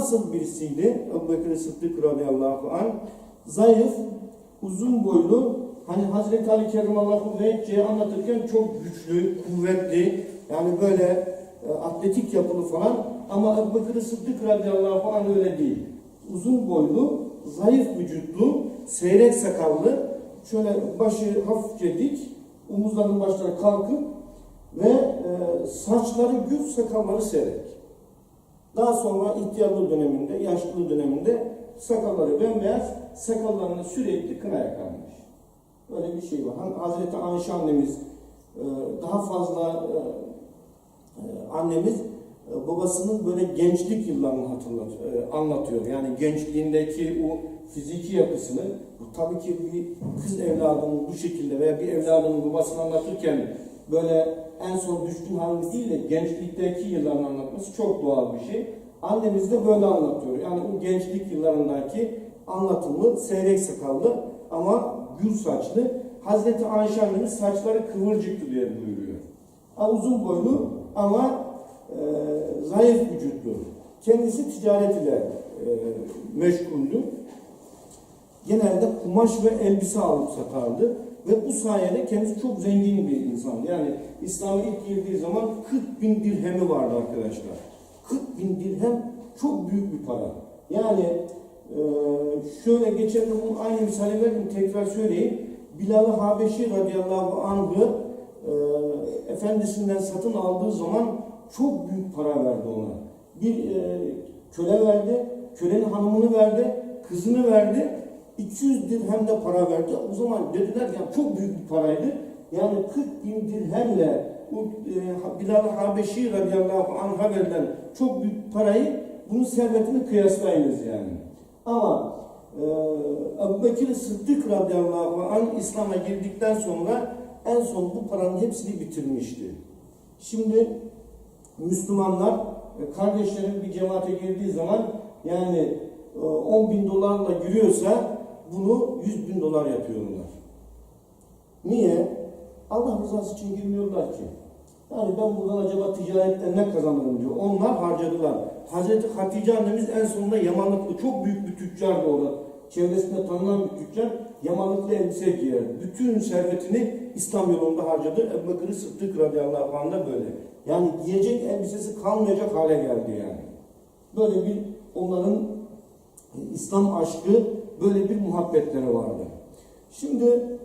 Nasıl birisiydi Ebu Bekir Sıddık radıyallahu anh? Zayıf, uzun boylu, hani Hazreti Ali Kerimallahu Vecce'yi anlatırken çok güçlü, kuvvetli, yani böyle e, atletik yapılı falan ama Ebu Bekir Sıddık radıyallahu anh öyle değil. Uzun boylu, zayıf vücutlu, seyrek sakallı, şöyle başı hafifçe dik, omuzların başları kalkıp ve e, saçları gür, sakalları seyrek. Daha sonra ihtiyarlı döneminde, yaşlı döneminde sakalları bembeyaz, sakallarını sürekli kına yakarmış. Böyle bir şey var. Hani Hazreti Ayşe annemiz e, daha fazla e, e, annemiz babasının böyle gençlik yıllarını hatırlat, anlatıyor. Yani gençliğindeki o fiziki yapısını, tabii ki bir kız evladının bu şekilde veya bir evladının babasını anlatırken böyle en son düşkün de gençlikteki yıllarını anlatması çok doğal bir şey. Annemiz de böyle anlatıyor. Yani o gençlik yıllarındaki anlatımı seyrek sakallı ama gür saçlı. Hazreti Ayşe annemiz saçları kıvırcıktı diye buyuruyor. Ha, uzun boylu ama e, zayıf vücutlu. Kendisi ticaret ile e, meşguldü. Genelde kumaş ve elbise alıp satardı. Ve bu sayede kendisi çok zengin bir insan. Yani İslam'a ilk girdiği zaman 40 bin dirhemi vardı arkadaşlar. 40 bin dirhem çok büyük bir para. Yani e, şöyle geçen de bunun aynı misali verdim tekrar söyleyeyim. Bilal-i Habeşi radıyallahu anh'ı e, efendisinden satın aldığı zaman çok büyük para verdi ona. Bir e, köle verdi, kölenin hanımını verdi, kızını verdi. 200 dirhem de para verdi. O zaman dediler ki "Ya çok büyük bir paraydı. Yani 40 bin dirhemle e, Bilal-i Habeşi radıyallahu anh'a verilen çok büyük parayı bunun servetini kıyaslayınız yani. Ama e, Ebu Bekir Sıddık radıyallahu anh İslam'a girdikten sonra en son bu paranın hepsini bitirmişti. Şimdi Müslümanlar e, kardeşlerin bir cemaate girdiği zaman yani e, 10 bin dolarla giriyorsa bunu 100 bin dolar yapıyorlar. Niye? Allah rızası için girmiyorlar ki. Yani ben buradan acaba ticaretten ne kazanırım diyor. Onlar harcadılar. Hazreti Hatice annemiz en sonunda Yamanlıklı çok büyük bir tüccardı orada. Çevresinde tanınan bir tüccar Yamanlıklı elbise giyerdi. Bütün servetini İslam yolunda harcadı. Ebu Bekir Sıddık radıyallahu anh da böyle. Yani giyecek elbisesi kalmayacak hale geldi yani. Böyle bir onların İslam aşkı böyle bir muhabbetleri vardı. Şimdi